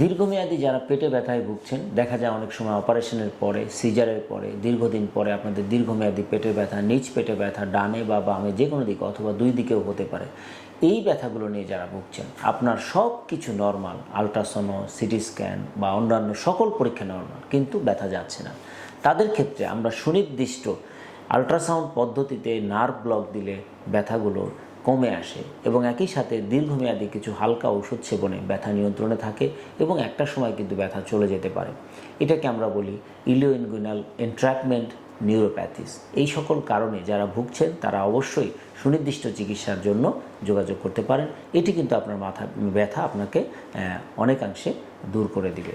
দীর্ঘমেয়াদী যারা পেটে ব্যথায় ভুগছেন, দেখা যায় অনেক সময় অপারেশনের পরে, সিজারের পরে, দীর্ঘদিন পরে আপনাদের দীর্ঘমেয়াদী পেটে ব্যথা, নিচ পেটে ব্যথা, ডানে বা বামে যে কোনো দিকে অথবা দুই দিকেও হতে পারে। এই ব্যথাগুলো নিয়ে যারা ভুগছেন, আপনার সব কিছু নর্মাল আলট্রাসোনো সিটি স্ক্যান বা অন্যান্য সকল পরীক্ষা নর্মাল কিন্তু ব্যথা যাচ্ছে না। তাদের ক্ষেত্রে আমরা সুনির্দিষ্ট আলট্রাসাউন্ড পদ্ধতিতে নার্ভ ব্লক দিলে ব্যথাগুলো কমে আসে এবং একই সাথে দীর্ঘমেয়াদী কিছু হালকা ওষুধ সেবনে ব্যথা নিয়ন্ত্রণে থাকে এবং একটা সময় কিন্তু ব্যথা চলে যেতে পারে। এটাকে আমরা বলি ইলিওইনগুইনাল এন্ট্রাকমেন্ট নিউরোপ্যাথিস। এই সকল কারণে যারা ভুগছেন, তারা অবশ্যই সুনির্দিষ্ট চিকিৎসার জন্য যোগাযোগ করতে পারেন। এটি কিন্তু আপনার মাথা ব্যথা আপনাকে অনেকাংশে দূর করে দিবে।